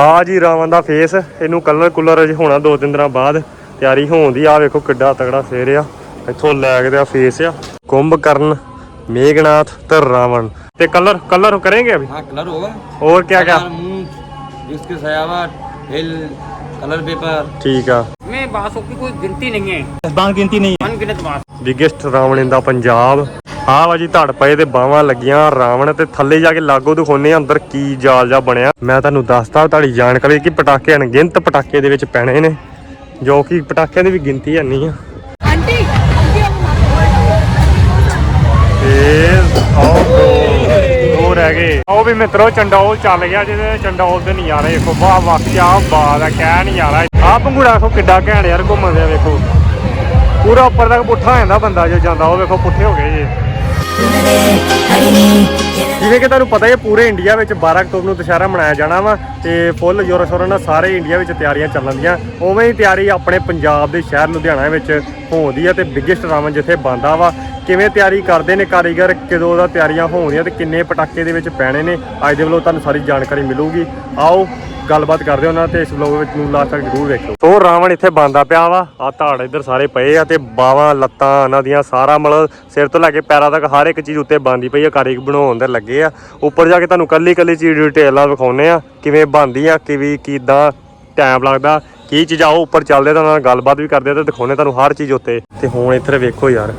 ਆ ਜੀ ਰਾਵਣ ਦਾ ਫੇਸ ਇਹਨੂੰ ਕਲਰ ਕੁਲਰ ਅਜੇ ਹੋਣਾ ਦੋ ਦਿਨ ਦਿਨਾਂ ਬਾਅਦ। ਤਿਆਰੀ ਹੋਣ ਆ ਵੇਖੋ ਕਿੱਡਾ ਤਗੜਾ ਫੇਰ ਆ। ਇੱਥੋਂ ਲੈ ਕੇ ਦਾ ਫੇਸ ਆ। ਕੁੰਭ ਕਰਨ ਮੇਗਨਾਥ ਤੇ ਰਾਵਣ। ਤੇ ਕਲਰ ਕਲਰ ਕਰਾਂਗੇ ਅਭੀ? हाँ कलर होगा और क्या क्या मुंह इसके सजावट हिल कलर पेपर ਠੀਕ ਆ। में बांसों की कोई गिनती नहीं है बांस गिनती नहीं अनगिनत बांस ਬਿਗੇਸਟ ਰਾਵਣ ਦਾ ਪੰਜਾਬ। ਆਹ ਵਾ ਜੀ ਧੜ ਪਏ ਤੇ ਬਾਹਾਂ ਲੱਗੀਆਂ ਰਾਵਣ ਤੇ ਥੱਲੇ ਜਾ ਕੇ ਲਾਗੋ ਦਿਖਾਉਨੇ ਅੰਦਰ ਕੀ ਜਾਲ ਜਾ ਬਣਿਆ। ਮੈਂ ਤੁਹਾਨੂੰ ਦੱਸਦਾ ਤੁਹਾਡੀ ਜਾਣਕਾਰੀ ਕਿ ਪਟਾਕੇ ਅਣਗਿਣਤ ਪਟਾਕੇ ਦੇ ਵਿੱਚ ਪੈਣੇ ਨੇ ਜੋ ਕਿ ਪਟਾਕਿਆਂ ਦੀ ਵੀ ਗਿਣਤੀ ਹੈ ਨਹੀਂ ਆ। ਦੋ ਰਹਿ ਗਏ। ਉਹ ਵੀ ਮਿੱਤਰੋ ਚੰਡੋਲ ਚੱਲ ਗਿਆ ਜਿਹਦੇ ਚੰਡੋਲ ਦੇ ਨਜ਼ਾਰੇ ਵੇਖੋ ਵਾਹ ਵਾਕਿਆ ਬਾਤ ਆ ਕਹਿ ਨਜ਼ਾਰਾ ਆ ਪੰਗੂੜਾ ਵੇਖੋ ਕਿੱਡਾ ਘੈਂਟ ਯਾਰ ਘੁੰਮਦੇ ਆ ਵੇਖੋ। ਪੂਰਾ ਉੱਪਰ ਤੱਕ ਪੁੱਠਾ ਹੋ ਜਾਂਦਾ ਬੰਦਾ ਜੋ ਜਾਂਦਾ ਉਹ ਵੇਖੋ ਪੁੱਠੇ ਹੋ ਗਏ ਜੀ। ਜਿਵੇਂ ਕਿ ਤੁਹਾਨੂੰ ਪਤਾ ਹੈ ਪੂਰੇ ਇੰਡੀਆ ਵਿੱਚ 12 ਅਕਤੂਬਰ ਨੂੰ ਦੁਸ਼ਹਿਰਾ ਮਨਾਇਆ ਜਾਣਾ ਵਾ ਤੇ ਫੁੱਲ ਜ਼ੋਰ ਸ਼ੋਰ ਨਾਲ ਸਾਰੇ ਇੰਡੀਆ ਵਿੱਚ ਤਿਆਰੀਆਂ ਚੱਲਣਦੀਆਂ ਉਵੇਂ ਹੀ ਤਿਆਰੀ ਆਪਣੇ ਪੰਜਾਬ ਦੇ ਸ਼ਹਿਰ ਲੁਧਿਆਣਾ ਵਿੱਚ ਹੋਣਦੀ ਹੈ ਤੇ ਬਿਗੇਸਟ ਰਾਵਣ ਜਿੱਥੇ ਬੰਦਾ ਵਾ। ਕਿਵੇਂ ਤਿਆਰੀ ਕਰਦੇ ਨੇ ਕਾਰੀਗਰ, ਕਿਦੋਂ ਦਾ ਤਿਆਰੀਆਂ ਹੋਣੀਆਂ ਤੇ ਕਿੰਨੇ ਪਟਾਕੇ ਦੇ ਵਿੱਚ ਪੈਣੇ ਨੇ, ਅੱਜ ਦੇ ਵੱਲੋਂ ਤੁਹਾਨੂੰ ਸਾਰੀ ਜਾਣਕਾਰੀ ਮਿਲੂਗੀ। ਆਓ, ਗੱਲਬਾਤ ਕਰਦੇ ਉਹਨਾਂ ਤੇ ਇਸ ਵਲੋਗ ਵਿੱਚ ਨੂੰ ਲਾਸਟ ਤੱਕ ਜ਼ਰੂਰ ਵੇਖੋ ਸੋ ਰਾਵਣ ਇੱਥੇ ਬੰਦਾ ਪਿਆ ਵਾ ਆ ਧਾੜ ਇੱਧਰ ਸਾਰੇ ਪਏ ਆ ਤੇ ਬਾਵਾਂ, ਲੱਤਾਂ, ਇਹਨਾਂ ਦੀਆਂ ਸਾਰਾ ਮਤਲਬ ਸਿਰ ਤੋਂ ਲੈ ਕੇ ਪੈਰਾਂ ਤੱਕ ਹਰ ਇੱਕ ਚੀਜ਼ ਉੱਤੇ ਬੰਦੀ ਪਈ ਆ, ਕਾਰੀਗਰ ਬਣਾਉਣ ਦੇ ਲੱਗੇ ਆ। ਉੱਪਰ ਜਾ ਕੇ ਤੁਹਾਨੂੰ ਕੱਲੀ ਕੱਲੀ ਚੀਜ਼ ਡਿਟੇਲ ਨਾਲ ਵਿਖਾਉਨੇ ਆ, ਕਿਵੇਂ ਬਣਦੀ ਆ, ਕਿਵੇਂ, ਕਿਦਾਂ ਟਾਈਮ ਲੱਗਦਾ, ਕੀ ਚੀਜ਼ਾਂ ਉਹ ਉੱਪਰ ਚੱਲਦੇ ਤਾਂ ਉਹਨਾਂ ਨਾਲ ਗੱਲਬਾਤ ਵੀ ਕਰਦੇ ਆ ਤੇ ਦਿਖਾਉਨੇ ਤੁਹਾਨੂੰ ਹਰ ਚੀਜ਼ ਉੱਤੇ। ਤੇ ਹੁਣ ਇੱਧਰ ਵੇਖੋ ਯਾਰ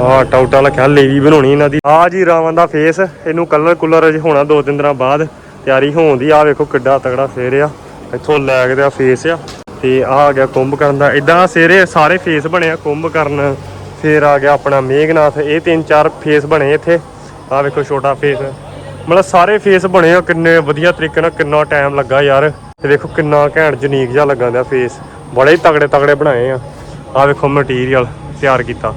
ਆ ਟਾਉਟਾ ਲਖਿਆ ਲੇਵੀ ਬਣਾਉਣੀ ਇਹਨਾਂ ਦੀ। ਆ ਜੀ ਰਾਵਣ ਦਾ ਫੇਸ ਇਹਨੂੰ ਕਲਰ ਕੁਲਰ ਅਜੇ ਹੋਣਾ ਦੋ ਤਿੰਨ ਦਿਨਾਂ ਬਾਅਦ। ਤਿਆਰੀ ਹੋਣ ਦੀ ਆ ਵੇਖੋ ਕਿੱਡਾ ਤਗੜਾ ਫੇਰ ਆ। ਇੱਥੋਂ ਲੈ ਕੇ ਆ ਫੇਸ ਆ। ਤੇ ਆ ਆ ਗਿਆ ਕੁੰਭਕਰਨ ਦਾ। ਇਦਾਂ ਸਿਰੇ ਸਾਰੇ ਫੇਸ ਬਣੇ ਆ ਕੁੰਭਕਰਨ ਫੇਰ ਆ ਗਿਆ ਆਪਣਾ ਮੇਘਨਾਥ। ਇਹ ਤਿੰਨ ਚਾਰ ਫੇਸ ਬਣੇ ਇੱਥੇ। ਆ ਵੇਖੋ ਛੋਟਾ ਫੇਸ ਮਤਲਬ ਸਾਰੇ ਫੇਸ ਬਣੇ ਆ, ਕਿੰਨੇ ਵਧੀਆ ਤਰੀਕੇ ਨਾਲ ਕਿੰਨਾ ਟਾਈਮ ਲੱਗਾ ਯਾਰ। ਤੇ ਵੇਖੋ ਕਿੰਨਾ ਘੈਂਟ, ਜਨੀਕ ਜਿਹਾ ਲੱਗਾ ਦਾ ਫੇਸ ਬੜੇ ਹੀ ਤਗੜੇ ਤਗੜੇ ਬਣਾਏ ਆ। ਆ ਵੇਖੋ ਮਟੀਰੀਅਲ ਤਿਆਰ ਕੀਤਾ।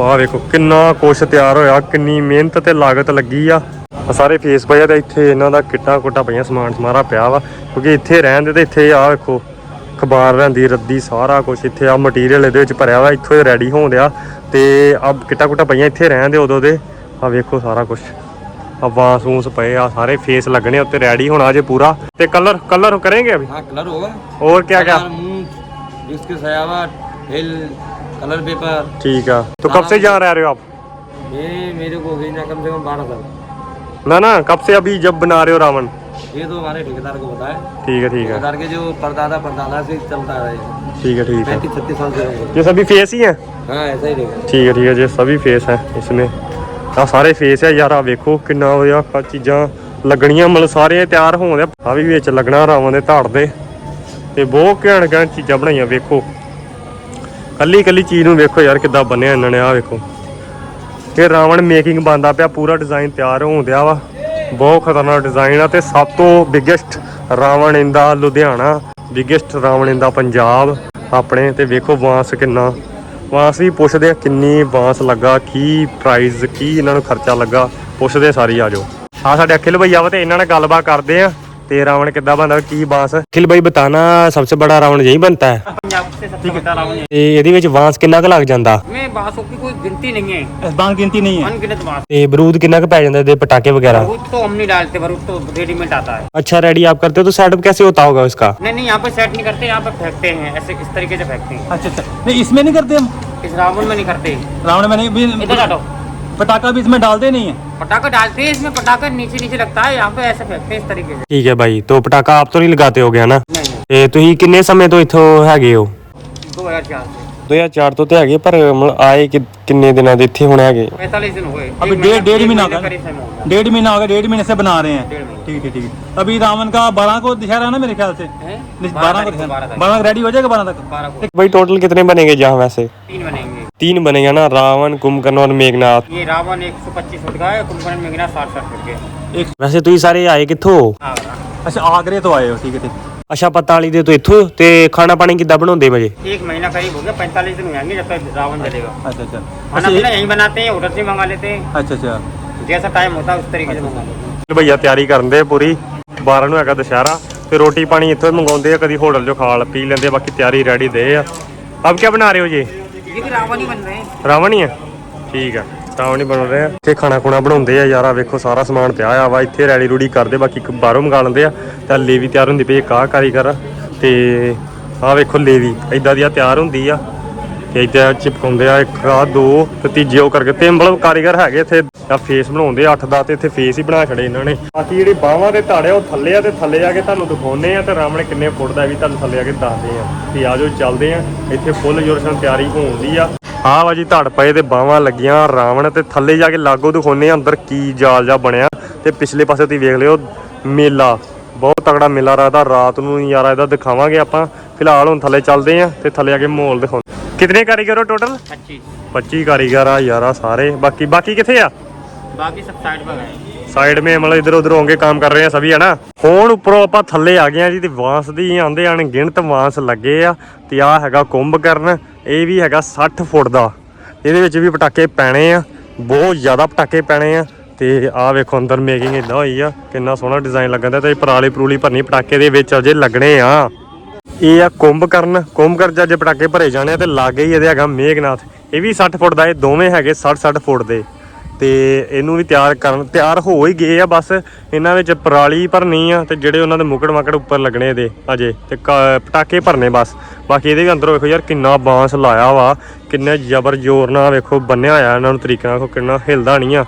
ਆਹ ਵੇਖੋ ਕਿੰਨਾ ਕੁਛ ਤਿਆਰ ਹੋਇਆ ਕਿੰਨੀ ਮਿਹਨਤ ਤੇ ਲਾਗਤ ਲੱਗੀ ਆ। ਆ ਸਾਰੇ ਫੇਸ ਪਏ ਤੇ ਇੱਥੇ ਇਹਨਾਂ ਦਾ ਕਿੱਟਾ ਕੋਟਾ ਪਈਆਂ ਸਮਾਨ ਸਮਾਰਾ ਪਿਆ ਵਾ ਕਿਉਂਕਿ ਇੱਥੇ ਰਹਿਣ ਤੇ ਇੱਥੇ ਆ ਵੇਖੋ ਖਬਾਰ ਰਹਿੰਦੀ ਰੱਦੀ ਸਾਰਾ ਕੁਝ ਇੱਥੇ ਆ ਮਟੀਰੀਅਲ ਇਹਦੇ ਵਿੱਚ ਭਰਿਆ ਵਾ ਇੱਥੋਂ ਹੀ ਰੈਡੀ ਹੋਣ ਦਿਆ ਤੇ ਆ ਕਿੱਟਾ ਕੋਟਾ ਪਈਆਂ ਇੱਥੇ ਰਹਿਣ ਦੇ ਉਦੋਂ ਦੇ। ਆ ਵੇਖੋ ਸਾਰਾ ਕੁਛ। ਆ ਵਾਂਸ ਵੂਸ ਪਏ ਆ ਸਾਰੇ ਫੇਸ ਲੱਗਣੇ ਉੱਤੇ ਰੈਡੀ ਹੋਣਾ ਜੇ ਪੂਰਾ। ਤੇ ਕਲਰ ਕਲਰ ਕਰੇਂਗੇ ਅਭੀ? हाँ कलर होगा और क्या क्या इसके सयावा हिल कलर पेपर ठीक है तो कब से यहाँ रह रहे हो आप ये मेरे को हो गई ना कम से कम बारह साल ना ना कब से अभी जब बना रहे हो रावण ये तो हमारे ठेकेदार को बताया ठीक है ठीक है ठेकेदार के जो परदादा परदादा से चलता है ठीक है ठीक है पैंतीस छत्तीस साल से होंगे ये सभी फेस ही हैं हाँ ऐसा ही रहेगा ਠੀਕ ਹੈ ਠੀਕ ਹੈ ਜੀ ਸਭੀ ਫੇਸ ਹੈ ਇਸਮੇ ਆ ਸਾਰੇ ਫੇਸ ਹੈ ਯਾਰ ਆ ਵੇਖੋ ਕਿੰਨਾ ਵਧੀਆ ਆ ਚੀਜ਼ਾਂ ਲੱਗਣੀਆਂ ਮਤਲਬ ਸਾਰੇ ਤਿਆਰ ਹੋਣ ਦੇ ਆ ਵੀ ਵਿੱਚ ਲੱਗਣਾ ਰਾਵਾਂ ਦੇ ਧਾੜ ਦੇ ਤੇ ਬਹੁਤ ਘੈਂਟ ਘੈਂਟ ਚੀਜ਼ਾਂ ਬਣਾਈਆਂ ਵੇਖੋ ਕੱਲੀ ਕੱਲੀ ਚੀਜ਼ ਨੂੰ ਵੇਖੋ ਯਾਰ ਕਿੱਦਾਂ ਬੰਨਿਆ ਇਹਨਾਂ ਨੇ ਆ ਵੇਖੋ। ਇਹ ਰਾਵਣ ਮੇਕਿੰਗ ਬੰਦਾ ਪਿਆ, ਪੂਰਾ ਡਿਜ਼ਾਈਨ ਤਿਆਰ ਹੋਣ ਦਿਆ ਵਾ। ਬਹੁਤ ਖਤਰਨਾਕ ਡਿਜ਼ਾਈਨ ਆ ਤੇ ਸਭ ਤੋਂ biggest Ravan in the Ludhiana biggest Ravan in the Punjab ਆਪਣੇ, ਤੇ ਵੇਖੋ ਵਾਂਸ ਕਿੰਨਾ। ਵਾਂਸ ਵੀ ਪੁੱਛਦੇ ਆ ਕਿੰਨੀ ਵਾਂਸ ਲੱਗਾ, ਕੀ ਪ੍ਰਾਈਸ ਕੀ ਇਹਨਾਂ ਨੂੰ ਖਰਚਾ ਲੱਗਾ, ਪੁੱਛਦੇ ਸਾਰੀ ਆ ਜਾਓ। ਆ ਸਾਡੇ ਅਖਿਲ ਭਈਆ ਵਾ ਤੇ ਇਹਨਾਂ ਨਾਲ ਗੱਲਬਾਤ ਕਰਦੇ ਆ। ਤੇ रावण कितना बना की बांस अखिल भाई बताना सबसे बड़ा रावण यही बनता है पंजाब से सबसे बड़ा रावण ਤੇ ਇਹਦੇ ਵਿੱਚ ਬਾਂਸ ਕਿੰਨਾ ਕੁ ਲੱਗ ਜਾਂਦਾ में बांसों की कोई गिनती नहीं है इस बांस गिनती नहीं है अनगिनत बांस ਤੇ बरूद कितना कु पै जाता है ਇਹਦੇ पटाखे वगैरह भरूच तो हम नहीं डालते भरूच तो रेडीमेड आता है अच्छा रेडी आप करते हो तो सेटअप कैसे होता होगा इसका नहीं नहीं यहाँ पे सेट नहीं करते यहाँ पे फेंकते हैं ऐसे इस तरीके से फेंकते हैं अच्छा अच्छा नहीं इसमें नहीं करते हम इस रावण में नहीं करते रावण में नहीं भी- इधर हटो पटाखा भी इसमें डालते नहीं है पटाखा डालते हैं इसमें पटाखा नीचे नीचे लगता है यहाँ पे ऐसे फेंकते हैं इस तरीके से ਠੀਕ ਹੈ ਭਾਈ तो ਪਟਾਕਾ ਆਪ ਤੋਂ ਨਹੀਂ ਲਗਾਤੇ ਹੋਗੇ ਹਨਾ नहीं नहीं ਤੇ ਤੁਸੀਂ ਕਿੰਨੇ ਸਮੇਂ ਤੋਂ ਇੱਥੋਂ ਹੈਗੇ ਹੋ दो हजार चार से 2004 ਤੋਂ ਤੇ ਹੈਗੇ ਪਰ ਮਤਲਬ ਆਏ ਕਿ- ਕਿੰਨੇ ਦਿਨਾਂ ਦੇ ਇੱਥੇ ਹੁਣ ਹੈਗੇ पैंतालीस दिन हुए अभी एक डेढ़ महीना- डेढ़ एक महीना महीने होगा करीब समय होगा डेढ़ महीना हो गया डेढ़ महीने से बना रहे हैं डेढ़ महीने ठीक है ठीक है अभी रावण का बारह को दशहरा है ना मेरे ख्याल से हैं? बारह बारह को तारीख को, बारह तारीख बारह रेडी हो जाएगा बारह तक बारह को भाई टोटल कितने बनेंगे जहाँ वैसे तीन बनेंगे तीन बनेगा ना रावण कुंभकर्ण और मेघनाथ ये रावण एक सौ पच्चीस फुट का है कुंभकर्ण मेघना साठ साठ फुट के ਵੈਸੇ ਤੁਸੀਂ ਸਾਰੇ ਆਏ ਕਿੱਥੋਂ आगरा अच्छा आगरे तो आए हो ठीक है ठीक ਅੱਛਾ ਪੱਤਾ ਵਾਲੀ ਦੇ ਤੋਂ ਇੱਥੋਂ ਤੇ ਖਾਣਾ ਪਾਣੀ ਕਿੱਦਾਂ ਬਣਾਉਂਦੇ ਮਜੇ एक महीना करीब हो गया पैंतालीस दिन हो जाएंगे जब तक रावण जलेगा अच्छा अच्छा खाना अच्छा पीना ये- यहीं बनाते हैं होटल से मंगा लेते हैं अच्छा अच्छा जैसा टाइम होता है उस तरीके से मंगा लेते हैं ਭਈਆ ਤਿਆਰੀ ਕਰਨ ਦੇ ਪੂਰੀ 12 ਨੂੰ ਹੈਗਾ ਦੁਸ਼ਹਿਰਾ ਤੇ ਰੋਟੀ ਪਾਣੀ ਇੱਥੋਂ ਹੀ ਮੰਗਾਉਂਦੇ ਆ ਕਦੀ ਹੋਟਲ 'ਚੋਂ ਖਾ ਪੀ ਲੈਂਦੇ ਆ, ਬਾਕੀ ਤਿਆਰੀ ਰੈਡੀ ਦੇ ਆ ਅਬ ਕੀ ਬਣਾ ਰਹੇ ਹੋ ਜੀ ਰਾਵਣ ਹੀ ਬਣ ਰਹੇ। ਰਾਵਣ ਹੀ ਆ? ਠੀਕ ਆ, ਰਾਵਣ ਹੀ ਬਣ ਰਹੇ ਆ। ਇੱਥੇ ਖਾਣਾ ਖੁਣਾ ਬਣਾਉਂਦੇ ਆ ਯਾਰਾ ਵੇਖੋ ਸਾਰਾ ਸਮਾਨ ਪਿਆ ਆ ਵਾ, ਇੱਥੇ ਰੈਲੀ ਰੂੜੀ ਕਰਦੇ, ਬਾਕੀ ਬਾਹਰੋਂ ਮੰਗਾ ਲੈਂਦੇ ਆ। ਤਾਂ ਲੇਵੀ ਤਿਆਰ ਹੁੰਦੀ ਪਈ ਕਾਹ ਕਾਰੀਗਰ ਤੇ ਆ ਵੇਖੋ ਲੇਵੀ ਇਦਾਂ ਦੀ ਆ ਤਿਆਰ ਹੁੰਦੀ ਆ। ਤੇ ਇੱਥੇ ਚਿਪਕਾਉਂਦੇ ਆ, ਇੱਕ ਆ, ਦੋ ਤੇ ਤੀਜੇ ਉਹ ਕਰਕੇ। ਤੇ ਮਤਲਬ ਕਾਰੀਗਰ ਹੈਗੇ ਇੱਥੇ, ਆ ਫੇਸ ਬਣਾਉਂਦੇ 8 ਦਾ ਤੇ ਇੱਥੇ ਫੇਸ ਹੀ ਬਣਾ ਛੜੇ ਇਹਨਾਂ ਨੇ। ਬਾਕੀ ਜਿਹੜੀ ਬਾਹਾਂ ਦੇ ਧਾੜੇ ਆ, ਉਹ ਥੱਲੇ ਆ ਤੇ ਥੱਲੇ ਜਾ ਕੇ ਤੁਹਾਨੂੰ ਦਿਖਾਉਨੇ ਆ ਤੇ ਰਾਮਣੇ ਕਿੰਨੇ ਫੁੱਟ ਦਾ ਵੀ ਤੁਹਾਨੂੰ ਥੱਲੇ ਆ ਕੇ ਦੱਸਦੇ ਆ। ਤੇ ਆਜੋ ਚੱਲਦੇ ਆ। ਇੱਥੇ ਫੁੱਲ ਜੋਰਸ਼ਨ ਤਿਆਰੀ ਹੋਉਂਦੀ ਆ। ਆਹ ਵਾ ਜੀ ਧੜ ਪਏ ਤੇ ਬਾਹਾਂ ਲੱਗੀਆਂ, ਰਾਵਣ ਤੇ ਥੱਲੇ ਜਾ ਕੇ ਲਾਗੋ ਦਿਖਾਉਨੇ ਆ, ਅੰਦਰ ਕੀ ਜਾਲ ਜਾ ਬਣਿਆ। ਤੇ ਪਿਛਲੇ ਪਾਸੇ ਤੁਸੀਂ ਵੇਖ ਲਿਓ, ਮੇਲਾ, ਬਹੁਤ ਤਗੜਾ ਮੇਲਾ ਰੱਖਦਾ ਰਾਤ ਨੂੰ ਨਜ਼ਾਰਾ ਇਹਦਾ ਦਿਖਾਵਾਂਗੇ ਆਪਾਂ। ਫਿਲਹਾਲ ਹੁਣ ਥੱਲੇ ਚੱਲਦੇ ਆ ਤੇ ਥੱਲੇ ਆ ਕੇ ਮਾਹੌਲ ਦਿਖਾਉਂਦੇ ਕਿੰਨੇ ਕਾਰੀਗਰ ਹੋ ਟੋਟਲ पच्चीस 25 ਕਾਰੀਗਰ ਆ ਯਾਰਾ ਸਾਰੇ ਬਾਕੀ ਬਾਕੀ ਕਿੱਥੇ ਆ बाकी सब साइड पर गए ਸਾਈਡ ਮੇ ਮਤਲਬ ਇਧਰ ਉਧਰ ਹੋਂਗੇ ਕੰਮ ਕਰ ਰਹੇ ਆ ਸਭੀ ਹੈ ਨਾ ਹੁਣ ਉੱਪਰੋਂ ਆਪਾਂ ਥੱਲੇ ਆ ਗਏ ਆ ਜੀ ਤੇ ਵਾਂਸ ਦੀ ਆਂਦੇ ਆਣ ਗਿਣਤ ਵਾਂਸ ਲੱਗੇ ਆ ਤੇ ਆ ਹੈਗਾ ਕੁੰਭਕਰਨ ਇਹ ਵੀ ਹੈਗਾ 60 ਫੁੱਟ ਦਾ ਇਹਦੇ ਵਿੱਚ ਵੀ ਪਟਾਕੇ ਪੈਣੇ ਆ ਬਹੁਤ ਜ਼ਿਆਦਾ ਪਟਾਕੇ ਪੈਣੇ ਆ ਤੇ ਆ ਵੇਖੋ ਅੰਦਰ ਮੇਕਿੰਗ ਇਦਾਂ ਹੋਈ ਆ ਕਿੰਨਾ ਸੋਹਣਾ ਡਿਜ਼ਾਈਨ ਲੱਗਣ ਤੇ ਪਰਾਲੀ ਪਰੂਲੀ ਭਰਨੀ ਪਟਾਕੇ ਦੇ ਵਿੱਚ ਅਜੇ ਲੱਗਣੇ ਆ ਇਹ ਆ ਕੁੰਭਕਰਨ। ਕੁੰਭਕਰਨ 'ਚ ਅੱਜ ਪਟਾਕੇ ਭਰੇ ਜਾਣੇ ਆ ਤੇ ਲਾਗੇ ਹੀ ਇਹਦੇ ਹੈਗਾ ਮੇਘਨਾਥ। ਇਹ ਵੀ 60 ਫੁੱਟ ਦਾ, ਇਹ ਦੋਵੇਂ ਹੈਗੇ 60 60 ਫੁੱਟ ਦੇ। ਤੇ ਇਹਨੂੰ ਵੀ ਤਿਆਰ ਕਰਨ, ਤਿਆਰ ਹੋ ਹੀ ਗਏ ਆ ਬਸ। ਇਹਨਾਂ ਵਿੱਚ ਪਰਾਲੀ ਭਰਨੀ ਆ ਤੇ ਜਿਹੜੇ ਉਹਨਾਂ ਦੇ ਮੁਕੜ ਮਾਕੜ ਉੱਪਰ ਲੱਗਣੇ ਇਹਦੇ ਅਜੇ। ਤੇ ਕ- ਪਟਾਕੇ ਭਰਨੇ ਬਸ। ਬਾਕੀ ਇਹਦੇ ਵੀ ਅੰਦਰੋਂ ਵੇਖੋ ਯਾਰ ਕਿੰਨਾ ਬਾਂਸ ਲਾਇਆ ਵਾ। ਕਿੰਨੇ ਜ਼ਬਰ ਜ਼ੋਰ ਨਾਲ ਵੇਖੋ ਬੰਨਿਆ ਹੋਇਆ ਇਹਨਾਂ ਨੂੰ ਤਰੀਕੇ ਨਾਲ, ਵੇਖੋ ਕਿੰਨਾ ਹਿਲਦਾ ਨਹੀਂ ਆ।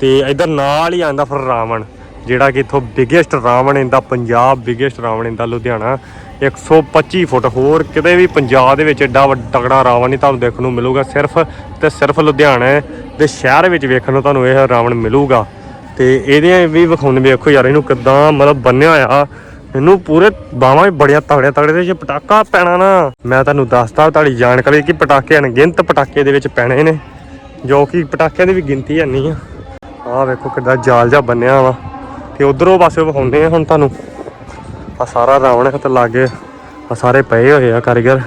ਤੇ ਇਧਰ ਨਾਲ ਹੀ ਆਂਦਾ ਫਿਰ ਰਾਵਣ, ਜਿਹੜਾ ਕਿ ਇਥੋਂ biggest Ravan in the Punjab biggest Ravan in the Ludhiana. 125 ਫੁੱਟ ਹੋਰ ਕਿਤੇ ਵੀ ਪੰਜਾਬ ਦੇ ਵਿੱਚ ਐਡਾ ਵੱਡਾ ਤਗੜਾ ਰਾਵਣ ਨਹੀਂ ਤੁਹਾਨੂੰ ਦੇਖਣ ਨੂੰ ਮਿਲੂਗਾ ਸਿਰਫ ਤੇ ਸਿਰਫ ਲੁਧਿਆਣਾ ਦੇ ਸ਼ਹਿਰ ਵਿੱਚ ਵੇਖਣ ਨੂੰ ਤੁਹਾਨੂੰ ਇਹ ਰਾਵਣ ਮਿਲੂਗਾ। ਤੇ ਇਹਦੇ ਵੀ ਵਿਖਾਉਂਦੇ ਵੇਖੋ ਯਾਰ, ਇਹਨੂੰ ਕਿਦਾਂ ਮਤਲਬ ਬੰਨਿਆ ਹੋਇਆ। ਇਹਨੂੰ ਪੂਰੇ ਬਾਹਾਂ ਵੀ ਬੜੀਆਂ ਤਗੜੇ ਤਗੜੇ ਦੇ ਜੇ ਪਟਾਕਾ ਪੈਣਾ ਨਾ। ਮੈਂ ਤੁਹਾਨੂੰ ਦੱਸਦਾ, ਤੁਹਾਡੀ ਜਾਣਕਾਰੀ ਕਿ ਪਟਾਕੇ ਅਣਗਿਣਤ ਪਟਾਕੇ ਦੇ ਵਿੱਚ ਪੈਣੇ ਨੇ, ਜੋ ਕਿ ਪਟਾਕਿਆਂ ਦੀ ਵੀ ਗਿਣਤੀ ਹੈ ਨਹੀਂ ਆ। ਆਹ ਵੇਖੋ ਕਿੱਦਾਂ ਜਾਲ ਜਾ ਬੰਨਿਆ ਵਾ। ਤੇ ਉਧਰੋਂ ਪਾਸੇ ਵਿਖਾਉਂਦੇ ਆ ਹੁਣ ਤੁਹਾਨੂੰ। ਆ ਸਾਰਾ ਰਾਵਣ ਹੈ ਤੇ ਲਾਗੇ ਆ ਸਾਰੇ ਪਏ ਹੋਏ ਆ ਕਾਰੀਗਰ।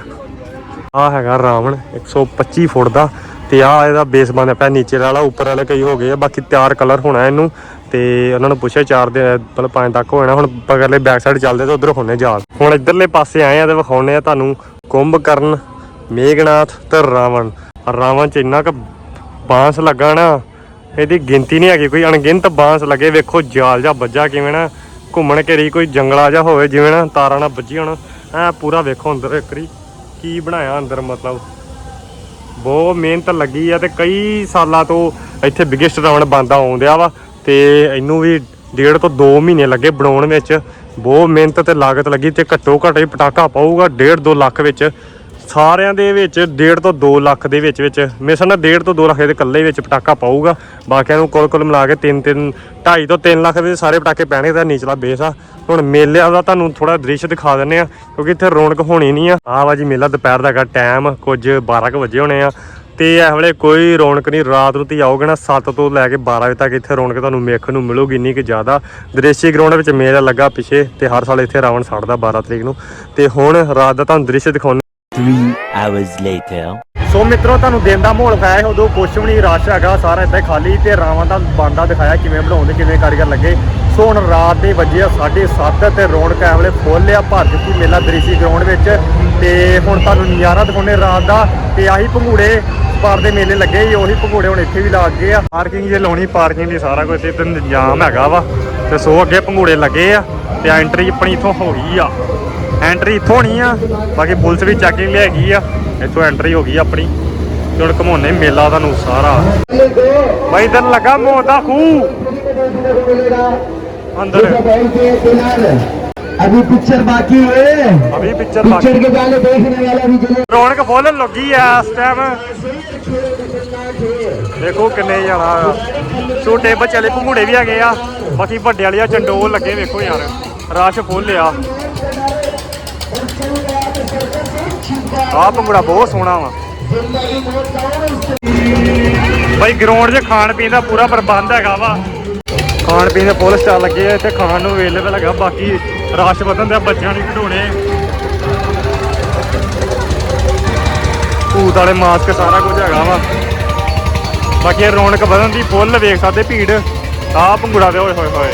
ਆ ਹੈਗਾ ਰਾਵਣ 125 ਫੁੱਟ ਦਾ ਤੇ ਆ ਇਹਦਾ ਬੇਸ ਬਣਿਆ ਪਿਆ ਨੀਚੇ ਵਾਲਾ, ਉੱਪਰ ਵਾਲੇ ਕਈ ਹੋ ਗਏ ਆ, ਬਾਕੀ ਤਿਆਰ ਕਲਰ ਹੋਣਾ ਇਹਨੂੰ ਤੇ ਉਹਨਾਂ ਨੂੰ ਪੁੱਛਿਆ ਚਾਰ ਦੇ ਮਤਲਬ ਪੰਜ ਤੱਕ ਹੋ ਜਾਣਾ। ਹੁਣ ਪਗਰਲੇ ਬੈਕ ਸਾਈਡ ਚੱਲਦੇ ਤੇ ਉਧਰ ਹੋਣੇ ਜਾਲ। ਹੁਣ ਇਧਰਲੇ ਪਾਸੇ ਆਏ ਆ ਤੇ ਵਿਖਾਉਣੇ ਆ ਤੁਹਾਨੂੰ ਕੁੰਭਕਰਨ, ਮੇਘਨਾਥ ਤੇ ਰਾਵਣ। ਰਾਵਣ ਚ ਇੰਨਾ ਕੁ ਬਾਂਸ ਲੱਗਾ ਨਾ, ਇਹਦੀ ਗਿਣਤੀ ਨਹੀਂ ਹੈਗੀ, ਕੋਈ ਅਣਗਿਣਤ ਬਾਂਸ ਲੱਗੇ, ਵੇਖੋ ਜਾਲ ਜਾਂ ਵੱਜਾ ਕਿਵੇਂ ਨਾ। ਘੁੰਮਣ ਘੇਰੀ ਕੋਈ ਜੰਗਲਾ ਜਾਂ ਹੋਵੇ, ਜਿਵੇਂ ਨਾ ਤਾਰਾਂ ਨਾਲ ਵੱਜੀ ਹੋਣ, ਐ ਪੂਰਾ ਵੇਖੋ ਅੰਦਰ ਇੱਕਰੀ ਕੀ ਬਣਾਇਆ ਅੰਦਰ ਮਤਲਬ। ਬਹੁਤ ਮਿਹਨਤ ਲੱਗੀ ਆ ਤੇ ਕਈ ਸਾਲਾਂ ਤੋਂ ਇੱਥੇ ਬਿਗੇਸਟ ਰਾਵਣ ਬੰਦਾ ਆਉਂਦਿਆ ਵਾ, ਤੇ ਇਹਨੂੰ ਵੀ ਡੇਢ ਤੋਂ 2 ਮਹੀਨੇ ਲੱਗੇ ਬਣਾਉਣ ਵਿੱਚ। ਬਹੁਤ ਮਿਹਨਤ ਤੇ ਲਾਗਤ ਲੱਗੀ ਤੇ ਘੱਟੋ ਘੱਟ ਇਹ ਪਟਾਕਾ ਪਾਊਗਾ 1.5 2 ਲੱਖ ਵਿੱਚ। ਸਾਰਿਆਂ ਦੇ ਵਿੱਚ 1.5 ਤੋਂ 2 ਲੱਖ ਦੇ ਵਿੱਚ ਵਿੱਚ ਮੇਰੇ ਨਾਲ 1.5 ਤੋਂ 2 ਲੱਖ ਦੇ ਇਕੱਲੇ ਵਿੱਚ ਪਟਾਕਾ ਪਾਊਗਾ। ਬਾਕੀਆਂ ਨੂੰ ਕੁੱਲ ਕੁੱਲ ਮਿਲਾ ਕੇ 3 3 2.5 ਤੋਂ 3 ਲੱਖ ਦੇ ਸਾਰੇ ਪਟਾਕੇ ਪੈਣੇ ਤਾਂ ਨੀਚਲਾ ਬੇਸ ਆ। ਹੁਣ ਮੇਲੇ ਦਾ ਤੁਹਾਨੂੰ ਥੋੜਾ ਦ੍ਰਿਸ਼ ਦਿਖਾ ਦਿੰਨੇ ਆ, ਕਿਉਂਕਿ ਇੱਥੇ ਰੌਣਕ ਹੋਣੀ ਨਹੀਂ ਆ। ਆਹ ਵਾ ਜੀ ਮੇਲਾ ਦੁਪਹਿਰ ਦਾ ਹੈਗਾ ਟਾਈਮ ਕੁਝ 12 ਕੁ ਵਜੇ ਹੋਣੇ ਆ। ਤੇ ਇਸ ਵੇਲੇ ਕੋਈ ਰੌਣਕ ਨਹੀਂ, ਰਾਤ ਨੂੰ ਤੁਸੀਂ ਆਓਗੇ ਨਾ 7 ਤੋਂ ਲੈ ਕੇ 12 ਵਜੇ ਤੱਕ ਇੱਥੇ ਰੌਣਕ ਤੁਹਾਨੂੰ ਵੇਖਣ ਨੂੰ ਮਿਲੂਗੀ, ਇੰਨੀ ਕਿ ਜ਼ਿਆਦਾ। ਦ੍ਰਿਸ਼ੀ ਗਰਾਊਂਡ ਵਿੱਚ ਮੇਲਾ ਲੱਗਾ ਪਿੱਛੇ, ਤੇ ਹਰ ਸਾਲ ਇੱਥੇ ਰਾਵਣ ਸੜਦਾ 12 ਤਰੀਕ ਨੂੰ। ਤੇ ਹੁਣ ਰਾਤ ਦਾ ਤੁਹਾਨੂੰ ਦ੍ਰਿਸ਼ ਦਿਖਾਉਣ Three hours later. ਸੋ ਮਿੱਤਰੋ ਤੁਹਾਨੂੰ ਦਿਨ ਦਾ ਮਾਹੌਲ ਖਾਇਆ ਸੀ ਉਦੋਂ ਕੁਛ ਵੀ ਨਹੀਂ ਰਸ਼ ਹੈਗਾ ਸਾਰਾ ਇੱਦਾਂ ਹੀ ਖਾਲੀ ਤੇ ਰਾਵਾਂ ਦਾ ਬਾਂਦਾ ਦਿਖਾਇਆ ਕਿਵੇਂ ਬਣਾਉਂਦੇ ਕਿਵੇਂ ਕਾਰੀਗਰ ਲੱਗੇ। ਸੋ ਹੁਣ ਰਾਤ ਦੇ ਵਜੇ 7:30 ਤੇ ਰੌਣਕ ਐ ਵੇਲੇ ਫੁੱਲ ਆ ਭਰ ਚੁੱਕੀ ਮੇਲਾ ਦ੍ਰਿਸ਼ੀ ਗਰਾਊਂਡ ਵਿੱਚ। ਤੇ ਹੁਣ ਤੁਹਾਨੂੰ ਨਜ਼ਾਰਾ ਦਿਖਾਉਣੇ ਰਾਤ ਦਾ ਤੇ ਆਹੀ ਭੰਗੂੜੇ ਪਾਰ ਦੇ ਮੇਲੇ ਲੱਗੇ ਸੀ ਉਹੀ ਭੰਗੂੜੇ ਹੁਣ ਇੱਥੇ ਵੀ ਲੱਗ ਗਏ ਆ। ਪਾਰਕਿੰਗ ਜੇ ਲਾਉਣੀ ਪਾਰਕਿੰਗ ਦੀ ਸਾਰਾ ਕੁਝ ਇੱਥੇ ਇੰਤਜ਼ਾਮ ਹੈਗਾ ਵਾ। ਤੇ ਸੋ ਅੱਗੇ ਭੰਗੂੜੇ ਲੱਗੇ ਆ ਤੇ ਐਂਟਰੀ ਆਪਣੀ ਇੱਥੋਂ ਹੋ ਗਈ ਆ। ਐਂਟਰੀ ਇੱਥੋਂ ਹੋਣੀ ਆ ਬਾਕੀ ਪੁਲਿਸ ਵੀ ਚੈਕਿੰਗ ਲੈ ਗਈ ਆ ਇੱਥੋਂ ਐਂਟਰੀ ਹੋ ਗਈ ਆਪਣੀ ਤੇ ਹੁਣ ਘਮਾਉਣੇ ਮੇਲਾ ਤੁਹਾਨੂੰ ਸਾਰਾ ਬਾਈ ਇਧਰ ਲੱਗਾ ਮੌਤ ਦਾ ਖੂਹ ਅੰਦਰ अभी पिक्चर बाकी है ਅਭੀ ਪਿਕਚਰ पिक्चर ਬਾਕੀ के गाने देखने वाला भी जरूर ਰੌਣਕ ਫੁੱਲ ਲੱਗੀ ਆ ਇਸ ਟਾਈਮ ਦੇਖੋ ਕਿੰਨੇ ਜਾਣਾ ਛੋਟੇ ਬੱਚੇ ਵਾਲੇ ਭੰਗੂੜੇ ਵੀ ਹੈਗੇ ਆ ਬਾਕੀ ਵੱਡੇ ਵਾਲੇ ਚੰਡੋਲ ਲੱਗੇ ਵੇਖੋ ਯਾਰ ਰਸ਼ ਫੁੱਲ ਆ ਆਹ ਭੰਗੂੜਾ ਬਹੁਤ ਸੋਹਣਾ ਵਾ। ਬਾਈ ਗਰਾਊਂਡ 'ਚ ਖਾਣ ਪੀਣ ਦਾ ਪੂਰਾ ਪ੍ਰਬੰਧ ਹੈਗਾ ਵਾ। ਖਾਣ ਪੀਣ ਦੇ ਫੁੱਲ ਸਟਾਲ ਲੱਗੇ ਆ, ਇੱਥੇ ਖਾਣ ਨੂੰ ਅਵੇਲੇਬਲ ਹੈਗਾ। ਬਾਕੀ ਰਸ਼ ਵਧਣ ਦਾ ਬੱਚਿਆਂ ਨੂੰ ਘਟਾਉਣੇ ਭੂਤ ਵਾਲੇ ਮਾਸਕ ਸਾਰਾ ਕੁਝ ਹੈਗਾ ਵਾ। ਬਾਕੀ ਰੌਣਕ ਵਧਣ ਦੀ ਫੁੱਲ ਵੇਖ ਸਕਦੇ ਭੀੜ। ਆਹ ਭੰਗੂੜਾ ਦੇ ਓਏ ਹੋਏ ਹੋਏ।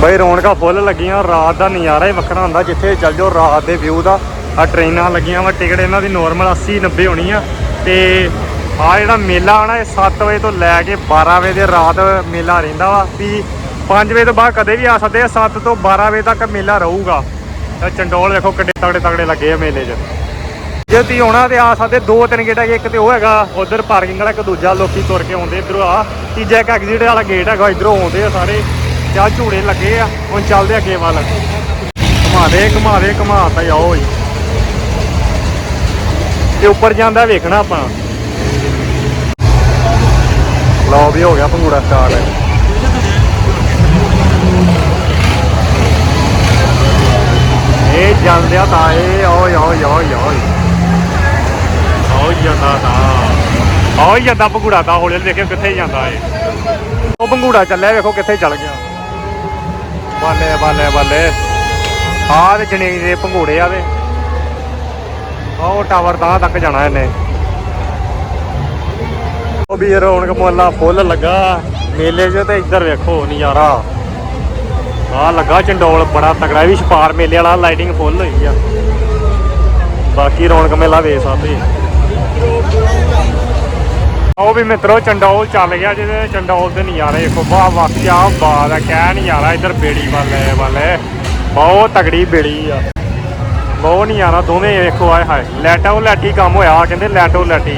ਬਈ ਰੌਣਕਾਂ ਫੁੱਲ ਲੱਗੀਆਂ, ਰਾਤ ਦਾ ਨਜ਼ਾਰਾ ਹੀ ਵੱਖਰਾ ਹੁੰਦਾ, ਜਿੱਥੇ ਚੱਲ ਜਾਓ ਰਾਤ ਦੇ ਵਿਊ ਦਾ। ਆ ਟ੍ਰੇਨਾਂ ਲੱਗੀਆਂ ਵਾ, ਟਿਕਟ ਇਹਨਾਂ ਦੀ ਨੋਰਮਲ 80 90 ਹੋਣੀ ਆ। ਤੇ ਆ ਜਿਹੜਾ ਮੇਲਾ ਆਣਾ ਇਹ 7 ਵਜੇ ਤੋਂ ਲੈ ਕੇ 12 ਵਜੇ ਦੇ ਰਾਤ ਮੇਲਾ ਰਹਿੰਦਾ ਵਾ। ਵੀ 5 ਵਜੇ ਤੋਂ ਬਾਅਦ ਕਦੇ ਵੀ ਆ ਸਕਦੇ ਆ 7 ਤੋਂ 12 ਵਜੇ ਤੱਕ ਮੇਲਾ ਰਹੂਗਾ। ਚੰਡੋਲ ਵੇਖੋ ਕਿੱਡੇ ਤਗੜੇ ਤਗੜੇ ਲੱਗੇ ਆ ਮੇਲੇ 'ਚ। ਜੇ ਤੁਸੀਂ ਆਉਣਾ ਤੇ ਆ ਸਕਦੇ, ਦੋ ਤਿੰਨ ਗੇਟ ਹੈਗੇ ਇੱਕ ਤੇ ਉਹ ਹੈਗਾ, ਉਧਰ ਪਾਰਕਿੰਗ ਵਾਲਾ, ਇੱਕ ਦੂਜਾ ਲੋਕੀ ਤੁਰ ਕੇ ਆਉਂਦੇ ਇਧਰੋਂ ਆ। ਤੀਜਾ ਇੱਕ ਐਗਜ਼ਿਟ ਵਾਲਾ ਗੇਟ ਹੈਗਾ, ਇਧਰੋਂ ਆਉਂਦੇ ਆ ਸਾਰੇ। ਚਾਹ ਝੂੜੇ ਲੱਗੇ ਆ, ਹੁਣ ਚੱਲਦੇ ਅੱਗੇ ਵੱਲ। ਘੁਮਾ ਦੇ ਘੁਮਾ ਦੇ, ਘੁਮਾ ਤਾਂ ਜਾਓ ਜੀ ਤੇ ਉੱਪਰ ਜਾਂਦਾ ਵੇਖਣਾ ਆਪਾਂ। ਲਓ ਵੀ ਹੋ ਗਿਆ ਪੰਗੂੜਾ ਸਟਾਰਟ ਇਹ ਜਾਂਦਿਆ ਤਾਂ ਇਹ, ਓਏ ਓਏ ਓਏ ਓਏ। ਓਏ ਜਾਂਦਾ ਤਾਂ। ਓਏ ਜਾਂਦਾ ਪੰਗੂੜਾ ਤਾਂ ਹੌਲੀ ਹੌਲੀ ਦੇਖਿਓ ਕਿੱਥੇ ਜਾਂਦਾ ਏ ਉਹ ਪੰਗੂੜਾ ਚੱਲਿਆ ਵੇਖੋ ਕਿੱਥੇ ਚੱਲ ਗਿਆ। ਬੱਲੇ ਬੱਲੇ ਬੱਲੇ ਆਹ ਤੇ ਜਣੇ ਦੇ ਪੰਗੂੜੇ ਆ ਦੇ ਉਹ ਟਾਵਰ ਤਾਂ ਤੱਕ ਜਾਣਾ ਇਹਨੇ। ਉਹ ਵੀ ਰੌਣਕ ਮੁਹੱਲਾ ਫੁੱਲ ਲੱਗਾ। ਮੇਲੇ 'ਚ ਤੇ ਇੱਧਰ ਵੇਖੋ ਨਜ਼ਾਰਾ। ਆ ਲੱਗਾ ਚੰਡੋਲ, ਬੜਾ ਤਗੜਾ ਵੀ ਛਪਾਰ ਮੇਲੇ ਵਾਲਾ ਲਾਈਟਿੰਗ ਫੁੱਲ ਹੋਈ ਆ। ਬਾਕੀ ਰੌਣਕ ਮੇਲਾ ਵੇਖ ਸਕਦੇ। ਉਹ ਵੀ ਮਿੱਤਰੋ ਚੰਡੋਲ ਚੱਲ ਗਿਆ ਜਿਹਦੇ ਚੰਡੋਲ ਦੇ ਨਜ਼ਾਰੇ ਵੇਖੋ ਵਾਹ ਵਾਹ ਕੀ ਬਾਤ ਆ ਕਹਿ ਨਜ਼ਾਰਾ ਇੱਧਰ ਬੇੜੀ ਵਾਲੇ ਵਾਲੇ ਬਹੁਤ ਤਗੜੀ ਬੇੜੀ ਆ ਬਹੁਤ ਨਜ਼ਾਰਾ ਦੋਵੇਂ ਵੇਖੋ ਆਏ ਹਾਏ ਲੈਟੋ ਲੈਟੀ ਕੰਮ ਹੋਇਆ ਕਹਿੰਦੇ ਲੈਟੋ ਲੈਟੀ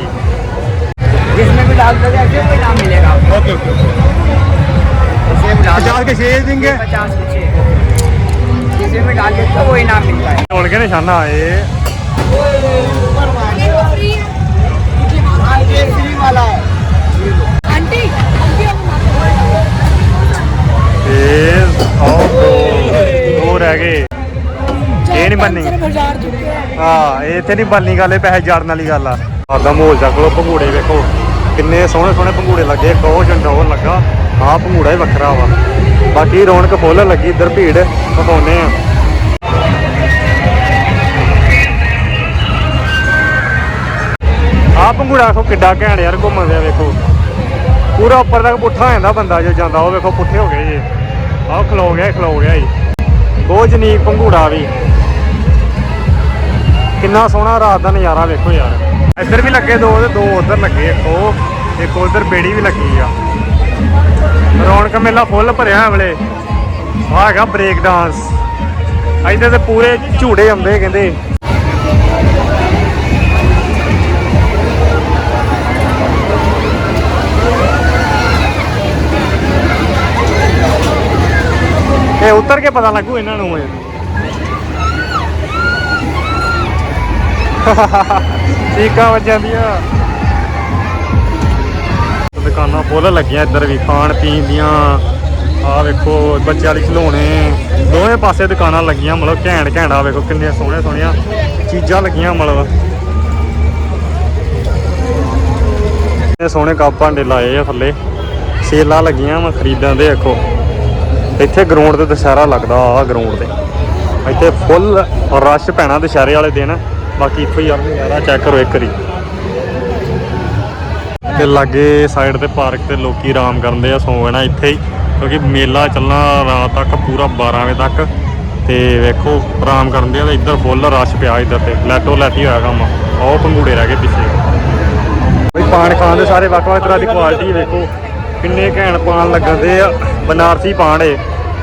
जिसमें भी डाल दोगे ऐसे कोई नाम मिलेगा आपको ਓਕੇ ਓਕੇ इसमें भी डाल ਪਚਾਸ ਕੇ ਛੇ ਦੇਂਗੇ पचास के छः जिसमें भी डाल देते हो वही नाम मिलता है ਢੋਲ ਕੇ ਨਿਸ਼ਾਨਾ ਆਏ आंटी आंटी ਇਹ ਆਓ ਦੋ ਦੋ ਰਹਿ ਗਏ ਇਹ ਨਹੀਂ ਬੰਨੀ बाजार चुके हैं ਹਾਂ ਇਹ ਇੱਥੇ ਨਹੀਂ ਬੰਨੀ ਗੱਲ ਇਹ ਪੈਸੇ ਜੜਨ ਵਾਲੀ ਗੱਲ ਆ ਆਦਾ ਮਾਹੌਲ ਚੱਕ ਲੋ ਪੰਗੂੜੇ ਵੇਖੋ ਕਿੰਨੇ ਸੋਹਣੇ ਸੋਹਣੇ ਪੰਗੂੜੇ ਲੱਗੇ ਕੋ ਚੰਡੋਲ ਲੱਗਾ ਆਹ ਪੰਗੂੜਾ ਹੀ ਵੱਖਰਾ ਵਾ ਬਾਕੀ ਰੌਣਕ ਫੁੱਲ ਲੱਗੀ ਇੱਧਰ ਭੀੜ ਦਿਖਾਉਨੇ ਆ ਆਹ ਪੰਗੂੜਾ ਵੇਖੋ ਕਿੱਡਾ ਘੈਂਟ ਯਾਰ ਘੁੰਮਦੇ ਆ ਵੇਖੋ। ਪੂਰਾ ਉੱਪਰ ਤੱਕ ਪੁੱਠਾ ਹੋ ਜਾਂਦਾ ਬੰਦਾ ਜੋ ਜਾਂਦਾ ਉਹ ਵੇਖੋ ਪੁੱਠੇ ਹੋ ਗਏ ਜੀ। ਆਹ ਖਲੋ ਗਿਆ ਖਲੋ ਗਿਆ ਜੀ। ਬਹੁਤ ਜਨੀਕ ਪੰਗੂੜਾ ਵੀ। ਕਿੰਨਾ ਸੋਹਣਾ ਰਾਤ ਦਾ ਨਜ਼ਾਰਾ ਵੇਖੋ ਯਾਰ। ਇੱਧਰ ਵੀ ਲੱਗੇ ਦੋ ਤੇ ਦੋ ਉਧਰ ਲੱਗੇ, ਇੱਕ ਉਹ, ਇੱਕ ਉਧਰ ਬੇੜੀ ਵੀ ਲੱਗੀ ਆ। ਰੌਣਕ ਮੇਲਾ ਫੁੱਲ ਭਰਿਆ ਹਵਲੇ। ਆ ਹੈਗਾ ਬ੍ਰੇਕ ਡਾਂਸ ਇੱਧਰ ਤੇ ਪੂਰੇ ਝੂੜੇ ਆਉਂਦੇ ਕਹਿੰਦੇ। ਇਹ ਉਤਰ ਕੇ ਪਤਾ ਲੱਗੂ ਇਹਨਾਂ ਨੂੰ ਇਹ। ਚੀਕਾਂ ਵੱਜਾਂ ਦੁਕਾਨਾਂ ਫੁੱਲ ਲੱਗੀਆਂ ਇੱਧਰ ਵੀ, ਖਾਣ ਪੀਣ ਦੀਆਂ। ਆਹ ਵੇਖੋ ਬੱਚਿਆਂ ਵਾਲੀ ਖਿਡੌਣੇ। ਦੋਵੇਂ ਪਾਸੇ ਦੁਕਾਨਾਂ ਲੱਗੀਆਂ, ਮਤਲਬ ਘੈਂਟ ਘੈਂਟ। ਆ ਵੇਖੋ ਕਿੰਨੀਆਂ ਸੋਹਣੀਆਂ ਸੋਹਣੀਆਂ ਚੀਜ਼ਾਂ ਲੱਗੀਆਂ, ਮਤਲਬ। ਸੋਹਣੇ ਕੱਪ ਭਾਂਡੇ ਲਾਏ ਆ ਥੱਲੇ। ਸੇਲਾਂ ਲੱਗੀਆਂ ਮੈਂ ਖਰੀਦਾਂ ਦੇ, ਵੇਖੋ। ਇੱਥੇ ਗਰਾਊਂਡ ਤੇ ਦੁਸਹਿਰਾ ਲੱਗਦਾ ਆ ਗਰਾਊਂਡ ਤੇ। ਇੱਥੇ ਫੁੱਲ ਰਸ਼ ਪੈਣਾ ਦੁਸਹਿਰੇ ਵਾਲੇ ਦਿਨ। ਬਾਕੀ ਇੱਥੋਂ ਯਾਰ ਨਜ਼ਾਰਾ ਚੈੱਕ ਕਰੋ ਇੱਕ ਵਾਰੀ। ਤੇ ਲਾਗੇ ਸਾਈਡ ਤੇ ਪਾਰਕ ਤੇ ਲੋਕੀ ਆਰਾਮ ਕਰਦੇ ਆ ਸੌਣਾ ਇੱਥੇ ਹੀ। ਕਿਉਂਕਿ ਮੇਲਾ ਚੱਲਣਾ ਰਾਤ ਤੱਕ, ਪੂਰਾ 12 ਵਜੇ ਤੱਕ। ਤੇ ਵੇਖੋ, ਆਰਾਮ ਕਰਦੇ ਆ ਤੇ ਇੱਧਰ ਫੁੱਲ ਰਸ਼ ਪਿਆ ਇੱਧਰ ਤੇ। ਲੈਟੋ ਲੈਟੀ ਹੋਇਆ ਕੰਮ। ਉਹ ਪੰਗੂੜੇ ਰਹਿ ਗਏ ਪਿੱਛੇ। ਬਈ ਪਾਨ ਖਾਣ ਦੇ ਸਾਰੇ ਵੱਖ-ਵੱਖ ਤਰ੍ਹਾਂ ਦੀ ਕੁਆਲਿਟੀ ਵੇਖੋ। ਕਿੰਨੇ ਘੈਂਟ ਪਾਣ ਲੱਗਦੇ ਆ। ਬਨਾਰਸੀ ਪਾਨ ਏ।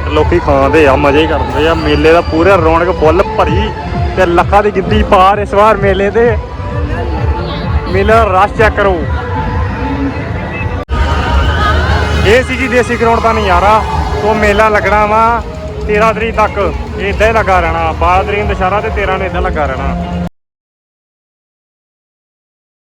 ਲੋਕੀ ਖਾਂਦੇ ਆ, ਮਜ਼ੇ ਕਰਦੇ ਆ। ਮੇਲੇ ਦਾ ਪੂਰਾ ਰੌਣਕ ਫੁੱਲ ਭਰੀ ਤੇ ਲੱਖਾਂ ਦੀ ਗਿੱਦੀ ਪਾਰ ਇਸ ਵਾਰ ਮੇਲੇ ਤੇ ਮੇਲਾ ਰਸ਼ ਚੈੱਕ ਕਰੋ। ਇਹ ਸੀ ਜੀ ਦੇਸੀ ਗਰਾਊਂਡ ਦਾ ਨਜ਼ਾਰਾ। ਤੋਂ ਮੇਲਾ ਲੱਗਣਾ ਵਾ 13 ਤਰੀਕ ਤੱਕ। ਇਦਾਂ ਹੀ ਲੱਗਾ ਰਹਿਣਾ। 12 ਤਰੀਕ ਨੂੰ ਦੁਸ਼ਹਿਰਾ ਤੇ 13 ਨੂੰ ਇਦਾਂ ਲੱਗਾ ਰਹਿਣਾ।